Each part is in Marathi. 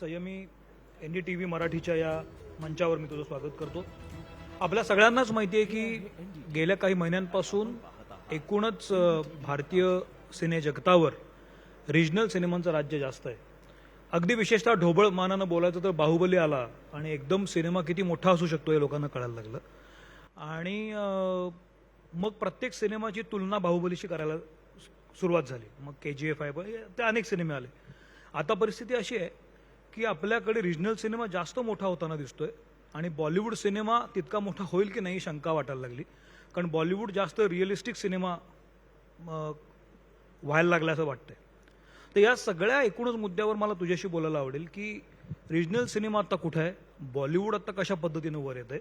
संयमी एन डी टी व्ही मराठीच्या या मंचावर मी तुझं स्वागत करतो. आपल्या सगळ्यांनाच माहिती आहे की गेल्या काही महिन्यांपासून एकूणच भारतीय सिने जगतावर रिजनल सिनेमांचं राज्य जास्त आहे. अगदी विशेषतः ढोबळ मानानं बोलायचं तर बाहुबली आला आणि एकदम सिनेमा किती मोठा असू शकतो हे लोकांना कळायला लागलं. आणि मग प्रत्येक सिनेमाची तुलना बाहुबलीशी करायला सुरुवात झाली. मग के जी एफ आय ते अनेक सिनेमे आले. आता परिस्थिती अशी आहे की आपल्याकडे रिजनल सिनेमा जास्त मोठा होताना दिसतोय. आणि बॉलिवूड सिनेमा तितका मोठा होईल की नाही शंका वाटायला लागली. कारण बॉलिवूड जास्त रिअलिस्टिक सिनेमा व्हायला लागला असं वाटतंय. तर या सगळ्या एकूणच मुद्द्यावर मला तुझ्याशी बोलायला आवडेल की रिजनल सिनेमा आता कुठं आहे? बॉलिवूड आता कशा पद्धतीनं वर येत आहे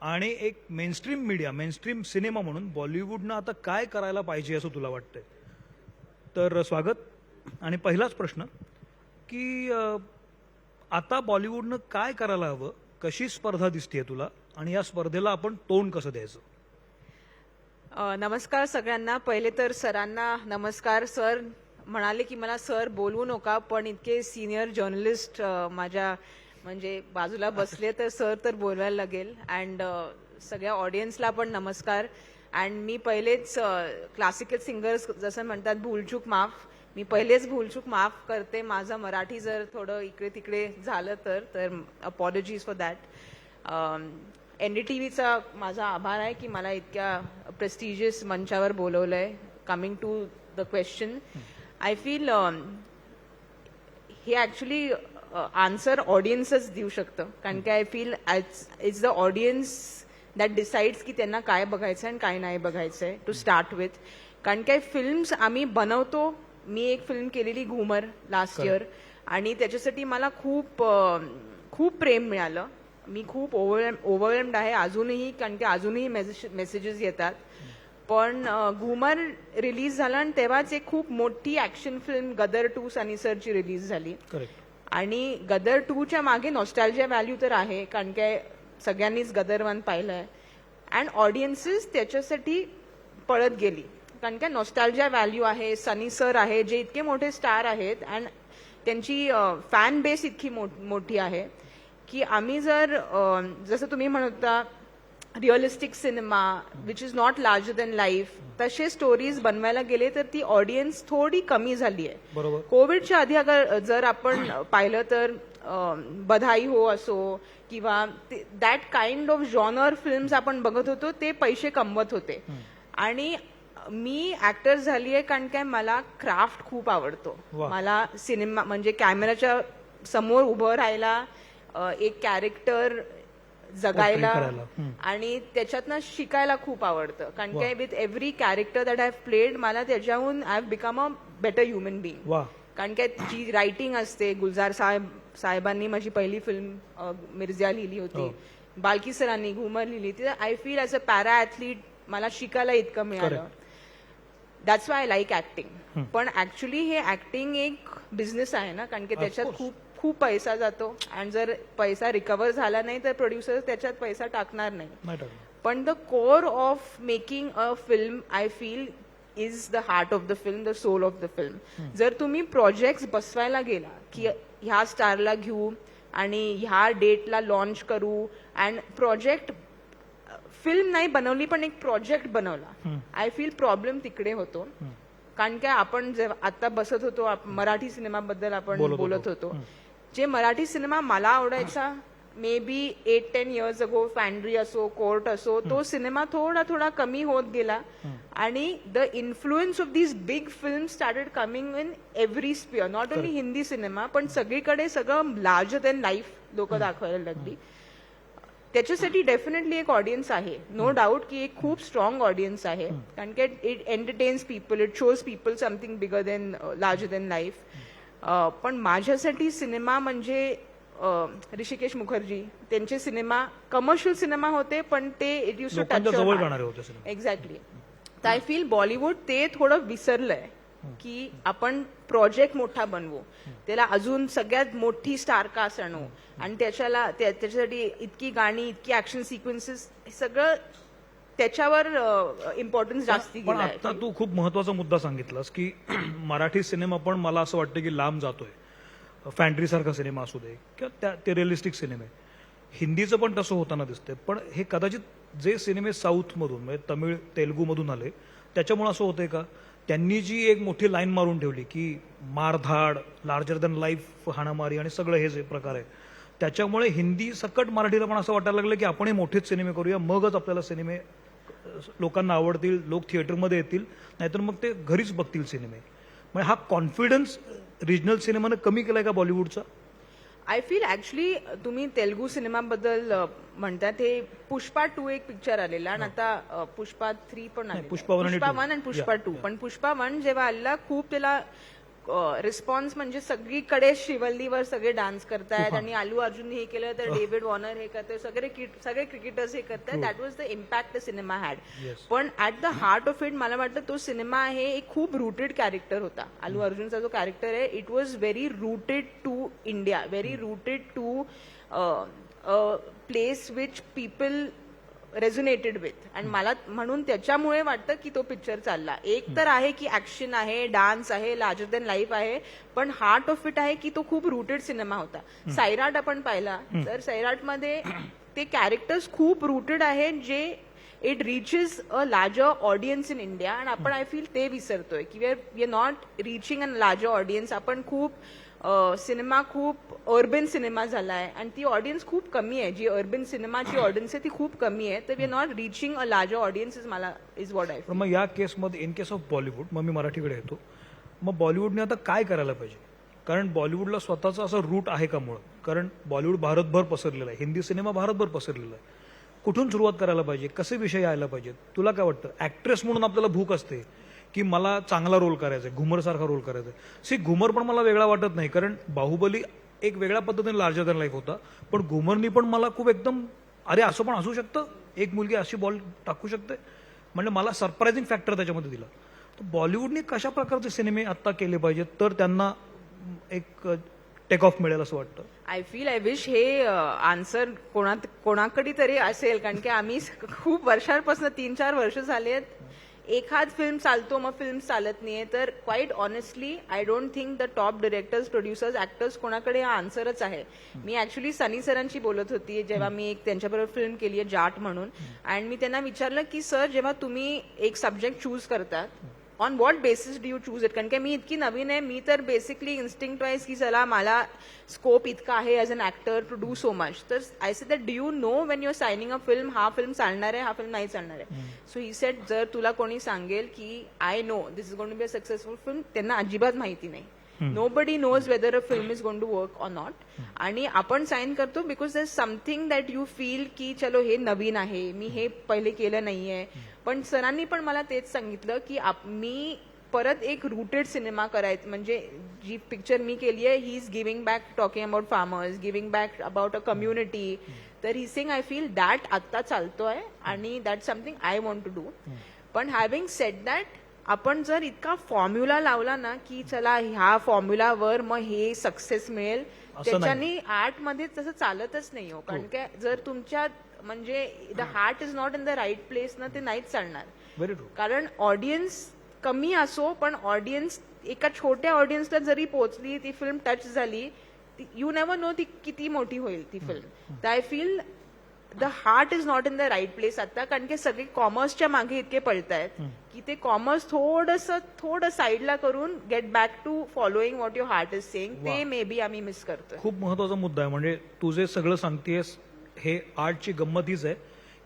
आणि एक मेनस्ट्रीम मीडिया मेनस्ट्रीम सिनेमा म्हणून बॉलिवूडनं आता काय करायला पाहिजे असं तुला वाटतंय? तर स्वागत. आणि पहिलाच प्रश्न की आता बॉलिवूडनं काय करायला हवं? कशी स्पर्धा दिसते तुला? आणि या स्पर्धेला आपण तोंड कसं द्यायचं? नमस्कार सगळ्यांना. पहिले तर सरांना नमस्कार. सर म्हणाले की मला सर बोलवू नका पण इतके सिनियर जर्नलिस्ट माझ्या म्हणजे बाजूला बसले तर सर तर बोलवायला लागेल. अँड सगळ्या ऑडियन्सला पण नमस्कार. अँड मी पहिलेच क्लासिकल सिंगर्स जसं म्हणतात भूलचूक माफ. मी पहिलेच भूलचूक माफ करते. माझं मराठी जर थोडं इकडे तिकडे झालं तर तर apologies for that N D T व्हीचा माझा आभार आहे की मला इतक्या प्रेस्टिजियस मंचावर बोलवलं आहे coming to the question I feel हे ॲक्च्युली आन्सर ऑडियन्सच देऊ शकतं. कारण की I feel it's the audience that decides की त्यांना काय बघायचं आणि काय नाही बघायचं आहे टू स्टार्ट विथ कारण काय फिल्म्स आम्ही बनवतो मी एक फिल्म केलेली घुमर लास्ट इयर आणि त्याच्यासाठी मला खूप खूप प्रेम मिळालं. मी खूप ओव्हर ओव्हरवेल्ड आहे. अजूनही कारण की अजूनही मेसेजेस येतात. पण घुमर रिलीज झालं आणि तेव्हाच एक खूप मोठी action film Gadar two Sunny सरची release झाली आणि गदर टूच्या मागे नॉस्टॅल्जिया व्हॅल्यू तर आहे कारण काय सगळ्यांनीच गदर वन पाहिलंय. अँड ऑडियन्सेस त्याच्यासाठी पळत गेली. कारण काय नॉस्टॅल्जिया व्हॅल्यू आहे सनी सर आहे जे इतके मोठे स्टार आहेत अँड त्यांची फॅन बेस इतकी मोठी आहे की आम्ही जर जसं तुम्ही म्हणत realistic cinema which is not larger than life तसे स्टोरीज बनवायला गेले तर ती ऑडियन्स थोडी कमी झाली आहे. बरोबर. कोविडच्या आधी अगर जर आपण पाहिलं तर बधाई हो असो किंवा that kind of genre films आपण बघत होतो ते पैसे कमवत होते. आणि मी ऍक्टर झाली आहे कारण काय मला क्राफ्ट खूप आवडतो. मला सिनेमा म्हणजे कॅमेराच्या समोर उभं राहायला एक कॅरेक्टर जगायला. आणि त्याच्यातनं शिकायला खूप आवडतं. कारण. काय with every character that I played मला त्याच्याहून I have become a better human being कारण काय जी रायटिंग असते गुलजार साहेब साहेबांनी माझी पहिली फिल्म मिर्झा लिहिली होती. हो. बालकी सरांनी घुमर लिहिली ती I feel as a para athlete मला शिकायला इतकं मिळालं. That's why I like acting पण ऍक्च्युली हे ऍक्टिंग एक बिझनेस आहे ना कारण की त्याच्यात. खूप खूप पैसा जातो. आणि जर पैसा रिकवर झाला नाही तर प्रोड्युसर त्याच्यात पैसा टाकणार नाही. पण the core of making a film I feel is the heart of the film the soul of the film जर तुम्ही प्रोजेक्ट बसवायला गेला की ह्या स्टारला घेऊ आणि ह्या डेटला लॉन्च करू अँड प्रोजेक्ट फिल्म नाही बनवली पण एक प्रोजेक्ट बनवला. आय फील प्रॉब्लेम तिकडे होतो. कारण काय आपण जेव्हा आता बसत होतो मराठी सिनेमाबद्दल आपण बोलत होतो. जे मराठी सिनेमा मला आवडायचा maybe eight ten years ago Fandry असो कोर्ट असो तो सिनेमा थोडा थोडा कमी होत गेला. आणि the influence of these big film started coming in every sphere not only Hindi cinema पण सगळीकडे सगळं लार्जर दॅन लाईफ लोक दाखवायला लागली. त्याच्यासाठी डेफिनेटली एक ऑडियन्स आहे. नो डाऊट की एक खूप स्ट्रॉंग ऑडियन्स आहे. कारण की it entertains people it shows people something bigger than larger than life पण माझ्यासाठी सिनेमा म्हणजे अं, ऋषिकेश मुखर्जी. त्यांचे सिनेमा कमर्शियल सिनेमा होते पण ते it use to cinema exactly तर आय फील बॉलिवूड ते थोडं विसरलंय. की आपण प्रोजेक्ट मोठा बनवू. त्याला अजून सगळ्यात मोठी स्टार कास्ट आणू. आणि त्याच्याला त्या- त्याच्यासाठी इतकी गाणी इतकी ऍक्शन सिक्वेन्सेस सगळं त्याच्यावर इम्पॉर्टन्स जास्ती पण आता तू खूप महत्त्वाचा मुद्दा सांगितलास की मराठी सिनेमा पण मला असं वाटतं की लांब जातोय. फॅन्ट्रीसारखा सिनेमा असू दे किंवा त्या ते रिअलिस्टिक सिनेमे. हिंदीचं पण तसं होताना दिसतंय. पण हे कदाचित जे सिनेमे साऊथमधून म्हणजे तमिळ तेलुगूमधून आले त्याच्यामुळे असं होतंय का? त्यांनी जी एक मोठी लाईन मारून ठेवली की मारधाड लार्जर दॅन लाईफ हाणामारी आणि सगळं हे जे प्रकार आहे त्याच्यामुळे हिंदी सकट मराठीला पण असं वाटायला लागलं की आपणही मोठेच सिनेमे करूया मगच आपल्याला सिनेमे लोकांना आवडतील लोक थिएटरमध्ये येतील नाहीतर मग ते घरीच बघतील सिनेमे. म्हणजे हा कॉन्फिडन्स रिजनल सिनेमानं कमी केला आहे का बॉलिवूडचा आय फील ऍक्च्युली तुम्ही तेलुगू सिनेमाबद्दल म्हणता ते पुष्पा टू एक पिक्चर आलेला आणि आता पुष्पा थ्री पण आलेला. पुष्पा. वन आणि पुष्पा टू पण पुष्पा वन जेव्हा आलेला खूप त्याला रिस्पॉन्स म्हणजे सगळीकडे शिवल्लीवर सगळे डान्स करतायत आणि आलू अर्जुन हे केलं तर डेव्हिड वॉर्नर हे करतोय सगळे सगळे क्रिकेटर्स हे करतायत. That was the impact the cinema had. पण at the heart of it मला वाटतं तो सिनेमा आहे एक खूप रुटेड कॅरेक्टर होता. आलू अर्जुनचा जो कॅरेक्टर आहे it was very rooted to India very rooted to place which people resonated with आणि मला म्हणून त्याच्यामुळे वाटतं की तो पिक्चर चालला. एक तर आहे की ऍक्शन आहे डान्स आहे लार्जर दॅन लाईफ आहे पण हार्ट ऑफ इट आहे की तो खूप रुटेड सिनेमा होता. सैराट आपण पाहिला. तर सैराटमध्ये ते कॅरेक्टर्स खूप रुटेड आहेत जे it reaches a larger audience in India आणि आपण आय फील ते विसरतोय. की we are we are not reaching an larger audience आपण खूप सिनेमा खूप अर्बन सिनेमा झाला आहे आणि ती ऑडियन्स खूप कमी आहे. जी अर्बन सिनेमाची ऑडियन्स आहे ती खूप कमी आहे. तर we are not reaching a larger audience is मला इज वॉट आय मग या केसमध्ये इन केस ऑफ बॉलिवूड मग मी मराठीकडे येतो. मग बॉलिवूडने आता काय करायला पाहिजे? कारण बॉलिवूडला स्वतःचा असं रूट आहे का मुळं? कारण बॉलिवूड भारतभर पसरलेला आहे. हिंदी सिनेमा भारतभर पसरलेला आहे. कुठून सुरुवात करायला पाहिजे? कसे विषय यायला पाहिजेत? तुला काय वाटतं? ऍक्ट्रेस म्हणून आपल्याला भूक असते. की मला चांगला रोल करायचा आहे घुमरसारखा रोल करायचा आहे सी घुमर पण मला वेगळा वाटत नाही कारण बाहुबली एक वेगळ्या पद्धतीने लार्जर दॅन लाईफ होता. पण घुमरनी पण मला खूप एकदम अरे असं पण असू शकतं? एक मुलगी अशी बॉल टाकू शकते? म्हणजे मला सरप्रायझिंग फॅक्टर त्याच्यामध्ये दिला. तर बॉलिवूडने कशा प्रकारचे सिनेमे आत्ता केले पाहिजेत तर त्यांना एक टेक ऑफ मिळेल असं वाटतं. आय फील आय विश हे आन्सर कोणात कोणाकडे तरी असेल कारण की आम्ही खूप वर्षांपासून तीन चार वर्ष झाले आहेत एखाद फिल्म चालतो मग फिल्म चालत नाहीये. तर quite honestly I don't think the top directors producers actors कोणाकडे हा आन्सरच आहे. मी ऍक्च्युली सनी सरांशी बोलत होती जेव्हा मी एक त्यांच्याबरोबर फिल्म केली आहे जाट म्हणून. अँड मी त्यांना विचारलं की सर जेव्हा तुम्ही एक सब्जेक्ट चूज करतात on what basis do you choose it कारण की मी इतकी नवीन आहे मी तर बेसिकली इन्स्टिंक्ट वाईज की चला मला स्कोप इतका आहे as an actor to do so much तर I say that do you know when your signing a film हा फिल्म चालणार आहे हा फिल्म नाही चालणार आहे? सो ही सेट जर तुला कोणी सांगेल की I know this is going to be a successful film त्यांना अजिबात माहिती नाही. Nobody knows whether a film is going to work or not आणि आपण साईन करतो because there something that you feel की चलो हे नवीन आहे. मी हे पहिले केलं नाहीये. पण सरांनी पण मला तेच सांगितलं की मी परत एक रुटेड सिनेमा करायचं म्हणजे जी पिक्चर मी केली आहे he is giving back talking about farmers giving back about a community तर ही सिंग आय फील दॅट आत्ता चालतोय आणि that something I want to do पण हॅव्हिंग सेट दॅट आपण जर इतका फॉर्म्युला लावला ना की चला ह्या फॉर्म्युलावर मग हे सक्सेस मिळेल. त्याच्यानी आर्टमध्ये तसं चालतच नाही हो. कारण काय जर तुमच्या म्हणजे the heart is not in the right place ना ते नाहीच चालणार. कारण ऑडियन्स कमी असो पण ऑडियन्स एका छोट्या ऑडियन्सला जरी पोहोचली ती फिल्म टच झाली यू नेवर नो ती किती मोठी होईल ती फिल्म तर I feel the heart is not in the right place आता कारण की सगळे कॉमर्सच्या मागे इतके पळतायत की ते कॉमर्स थोडस थोडं साईडला करून get back to following what your heart is saying ते मे बी आम्ही मिस करतोय. खूप महत्त्वाचा मुद्दा आहे. म्हणजे तू जे सगळं सांगतेस हे आर्टची गंमत हीच आहे.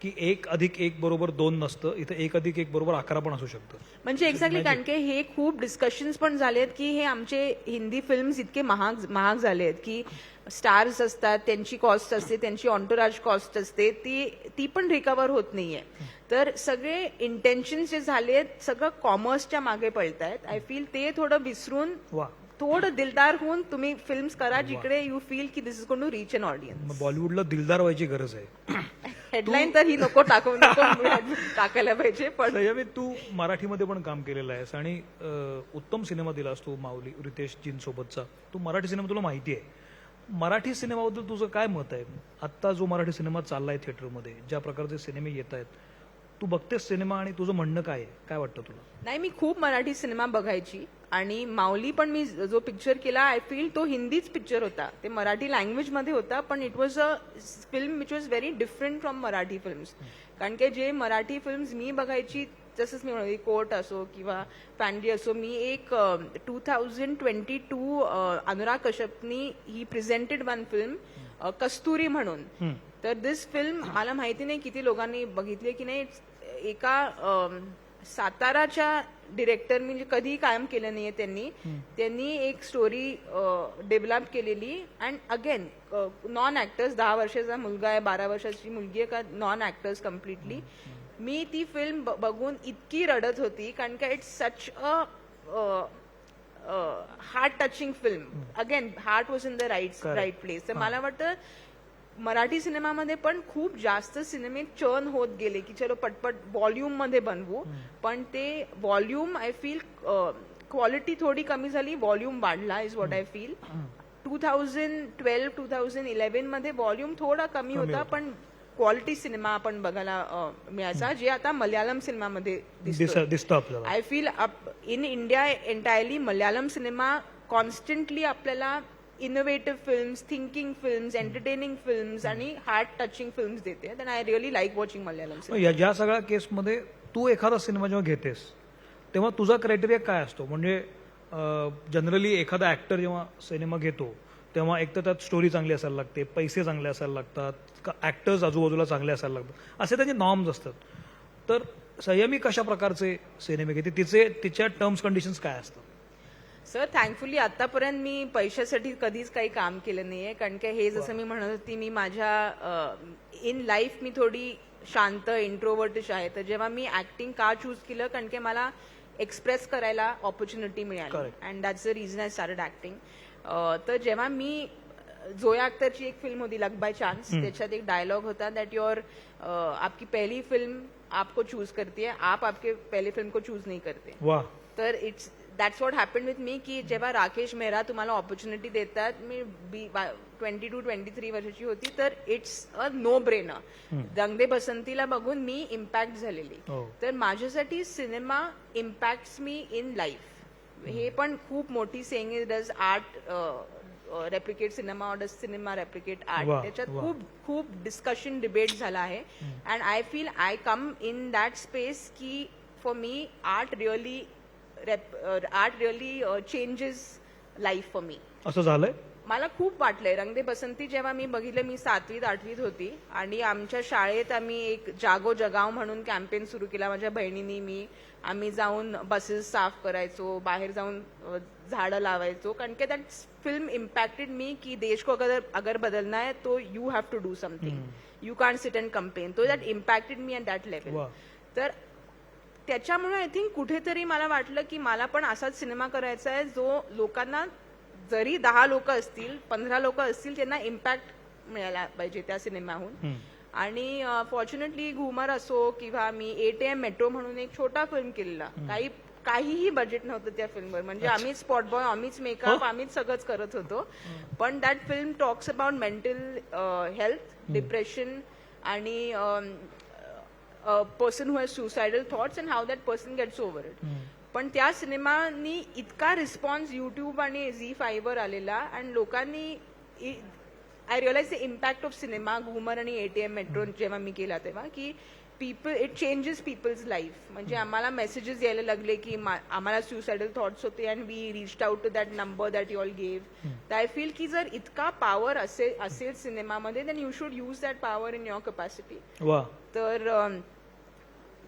की एक अधिक एक बरोबर दोन नसतं. इथं एक अधिक एक बरोबर अकरा पण असू शकतं. म्हणजे एक्झॅक्टली कारण की हे खूप डिस्कशन्स पण झालेत की हे आमचे हिंदी फिल्म्स इतके महाग महाग झाले आहेत की स्टार्स असतात त्यांची कॉस्ट असते त्यांची ऑन्टोराज कॉस्ट असते ती ती पण रिकवर होत नाहीये. तर सगळे इंटेन्शन जे झालेत सगळं कॉमर्सच्या मागे पळत आहेत आय फील ते थोडं विसरून वा. थोडं दिलदार होऊन तुम्ही फिल्म्स करा जिकडे यू फील की this is going to reach an audience बॉलिवूडला दिलदार व्हायची गरज आहे. हेडलाईन तर ही नको टाकू नको टाकायला पाहिजे पण तू मराठीमध्ये पण काम केलेलं आहेस आणि अं, उत्तम सिनेमा दिलास तू माऊली रितेश जींसोबतचा. तू मराठी सिनेमा तुला माहिती आहे. मराठी सिनेमाबद्दल तुझं काय मत आहे? आत्ता जो मराठी सिनेमा चाललाय थिएटरमध्ये ज्या प्रकारचे सिनेमे येत आहेत तू बघतेस सिनेमा आणि तुझं म्हणणं काय आहे? काय वाटतं तुला? नाही मी खूप मराठी सिनेमा बघायची. आणि माऊली पण मी जो पिक्चर केला आय फील तो हिंदीच पिक्चर होता. ते मराठी लँग्वेजमध्ये होता पण it was a film which was very different from Marathi films कारण की जे मराठी फिल्म्स मी बघायची जसंच मी म्हणाली कोर्ट असो किंवा फॅन्डी असो मी एक two thousand twenty two Anurag कश्यपनी he presented one film Kasturi म्हणून. तर दिस फिल्म मला माहिती नाही किती लोकांनी बघितली की नाही. एका साताराच्या डिरेक्टर म्हणजे कधीही कायम केलं नाहीये त्यांनी. त्यांनी एक स्टोरी डेव्हलप केलेली. अँड अगेन नॉन ऍक्टर्स दहा वर्षाचा मुलगा आहे बारा वर्षाची मुलगी आहे का नॉन ऍक्टर्स कम्प्लिटली मी ती फिल्म बघून इतकी रडत होती कारण का it's such a heart touching film again heart was in the right. Right place तर मला वाटतं मराठी सिनेमामध्ये पण खूप जास्त सिनेमे चर्न होत गेले की चलो पटपट व्हॉल्यूममध्ये बनवू पण ते व्हॉल्यूम आय फील क्वालिटी थोडी कमी झाली व्हॉल्यूम वाढला is what I feel two thousand twelve two thousand इलेव्हनमध्ये volume थोडा कमी होता पण क्वालिटी सिनेमा आपण बघायला मिळायचा जे आता मल्याळम सिनेमामध्ये दिसतं I feel in India entirely Malayalam cinema constantly आपल्याला innovative films thinking films entertaining films आणि हार्ट टचिंग फिल्म्स देते and I really like watching Malayalam या ज्या सगळ्या केसमध्ये तू एखादा सिनेमा जेव्हा घेतेस तेव्हा तुझा क्रायटेरिया काय असतो? म्हणजे जनरली एखादा ऍक्टर जेव्हा सिनेमा घेतो तेव्हा एक तर त्यात स्टोरी चांगली असायला लागते पैसे चांगले असायला लागतात ऍक्टर्स आजूबाजूला चांगले असायला लागतात. असे त्याचे नॉर्म्स असतात. तर संयमी कशा प्रकारचे सिनेमे घेते? तिचे तिच्या टर्म्स कंडिशन्स काय असतात? सर थँकफुली आतापर्यंत मी पैशासाठी कधीच काही काम केलं नाहीये. कारण की हे जसं मी म्हणत होती मी माझ्या इन लाईफ मी थोडी शांत इंट्रोवर्टिश आहे. तर जेव्हा मी ऍक्टिंग का चूज केलं कारण की मला एक्सप्रेस करायला ऑपॉर्च्युनिटी मिळाली. And that's the reason I started acting तर जेव्हा मी जोया अख्तरची एक फिल्म होती लक बाय चान्स त्याच्यात एक डायलॉग होता दॅट युअर आपकी पहली फिल्म आपको चूज करती है. आप आपके पहले फिल्म को चूज नहीं करते. तर it's that's what happen with me की जेव्हा राकेश मेहरा तुम्हाला ऑपॉर्च्युनिटी देतात मी ट्वेंटी टू ट्वेंटी थ्री वर्षाची होती तर इट्स अ नो ब्रेनर दंगदे बसंतीला बघून मी इम्पॅक्ट झालेली. हो. तर माझ्यासाठी cinema impact me in life हे पण खूप मोठी Seng is does art replicate cinema or does cinema replicate art त्याच्यात. खूप खूप डिस्कशन डिबेट झाला आहे. And I feel I come in that space की for me art really art really changes life for me असं झालंय? मला खूप वाटलंय. रंगदे बसंती जेव्हा मी बघितलं मी सातवीत आठवीत होती. आणि आमच्या शाळेत आम्ही एक जागो जगाव म्हणून कॅम्पेन सुरू केला. माझ्या बहिणीनी मी आम्ही जाऊन बसेस साफ करायचो बाहेर जाऊन झाडं लावायचो. कारण की दॅट फिल्म इम्पॅक्टेड मी की देश को अगर अगर बदलना है तो you have to do something you can sit and complain तो that impacted me and that level. तर त्याच्यामुळे आय थिंक कुठेतरी मला वाटलं की मला पण असाच सिनेमा करायचा आहे जो लोकांना जरी दहा लोक असतील पंधरा लोक असतील त्यांना इम्पॅक्ट मिळायला पाहिजे त्या सिनेमाहून. आणि फॉर्च्युनेटली घुमर असो किंवा मी एटीएम मेट्रो म्हणून एक छोटा फिल्म केलेला. काही काहीही बजेट नव्हतं त्या फिल्मवर म्हणजे आम्हीच स्पॉट बॉय आम्हीच मेकअप आम्हीच सगळंच करत होतो. पण that film talks about mental health depression आणि person who has suicidal thoughts and how that person gets over it पण त्या सिनेमानी इतका रिस्पॉन्स युट्यूब आणि झी फाईव्हवर आलेला आणि लोकांनी I realise the impact of cinema Ghoomer आणि एटीएम मेट्रो जेव्हा मी केला तेव्हा की people it changes people's life म्हणजे आम्हाला मेसेजेस यायला लागले की आम्हाला सुसायडल थॉट्स होते and we reach out to that number that you all gave तर आय फील की जर इतका पॉवर असेल असेल सिनेमामध्ये then you should use that power in your capacity तर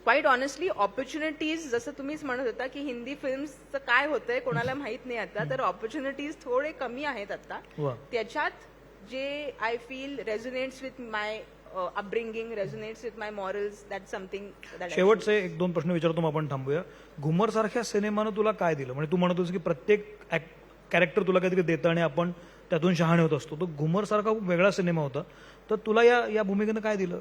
क्वाईट ऑनेस्टली ऑपॉर्च्युनिटीज जसं तुम्हीच म्हणत होता की हिंदी फिल्म्सचं काय होतंय कोणाला माहीत नाही आता तर ऑपॉर्च्युनिटीज थोडे कमी आहेत आता त्याच्यात जे I feel resonates with my upbringing resonates with my morals that something शेवटचे एक दोन प्रश्न विचारतो मग आपण थांबूया. घुमर सारख्या सिनेमानं तुला काय दिलं? म्हणजे तू म्हणत होतीस की प्रत्येक कॅरेक्टर तुला काहीतरी देतं आणि आपण त्यातून शहाणे होत असतो. तो घुमर सारखा खूप वेगळा सिनेमा होता. तर तुला या या भूमिकेनं काय दिलं?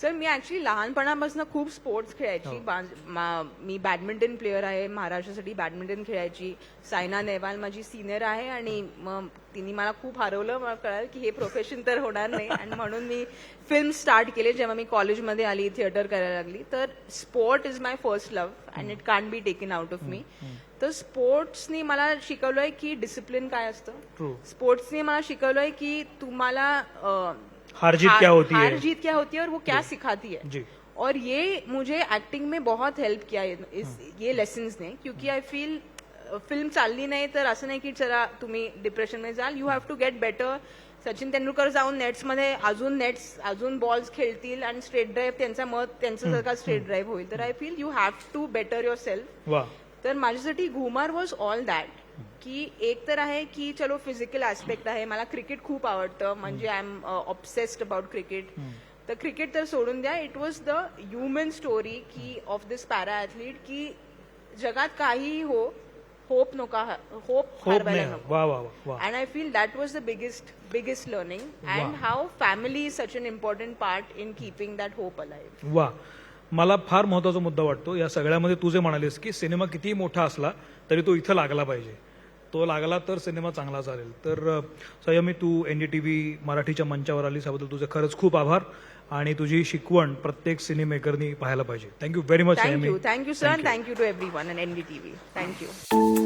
सर मी ऍक्च्युली लहानपणापासून खूप स्पोर्ट्स खेळायची. बा- मा- बॅडमिंटन प्लेअर आहे महाराष्ट्रासाठी बॅडमिंटन खेळायची. सायना नेहवाल माझी सिनियर आहे आणि मग तिने मला खूप हरवलं. मला कळालं की हे प्रोफेशन तर होणार नाही. आणि म्हणून मी फिल्म स्टार्ट केले जेव्हा मी कॉलेजमध्ये आली थिएटर करायला लागली. तर sport is my first love and it can be taken out of me तर स्पोर्ट्सनी मला शिकवलंय की डिसिप्लिन काय असतं? स्पोर्ट्सने मला शिकवलंय की तुम्हाला हार जीत क्या होती हार है जीत क्या होती है और वो क्या सिखाती है? जी। और ये मुझे एक्टिंग में बहुत हेल्प किया इस ये लेसन्स ने क्योंकि आय फील फिल्म चालली नाही तर असं नाही की चला तुम्ही डिप्रेशनमध्ये जाल. You have to get better Sachin Tendulkar जाऊन नेट्समध्ये अजून नेट्स अजून बॉल्स खेळतील आणि स्ट्रेट ड्राईव्ह त्यांचा मत त्यांचं जर का स्ट्रेट ड्राईव्ह होईल तर I feel you have to better yourself तर माझ्यासाठी घुमार वॉज ऑल दॅट की एक तर आहे की चलो फिजिकल ऍस्पेक्ट आहे. मला क्रिकेट खूप आवडतं. म्हणजे I am obsessed about cricket तर क्रिकेट तर सोडून द्या. It was the human story की ऑफ दिस पॅरा ॲथलीट की जगात काहीही हो होप नका होप होप हरवायला नाही. नको. वा वा वा वा. And I feel that was the biggest, biggest learning, and Wow. how family is such an important part in keeping that hope alive. वा. मला फार महत्त्वाचा मुद्दा वाटतो. या सगळ्यामध्ये तू जे म्हणालीस की सिनेमा कितीही मोठा असला तरी तो इथं लागला पाहिजे. तो लागला तर सिनेमा चांगला चालेल. तर संयमी तू एनडीटीव्ही मराठीच्या मंचावर आलीस याबद्दल तुझे खरंच खूप आभार आणि तुझी शिकवण प्रत्येक सिनेमेकरनी पाहायला पाहिजे. Thank you very much thank you, sir, and thank you to everyone and NDTV. Thank you.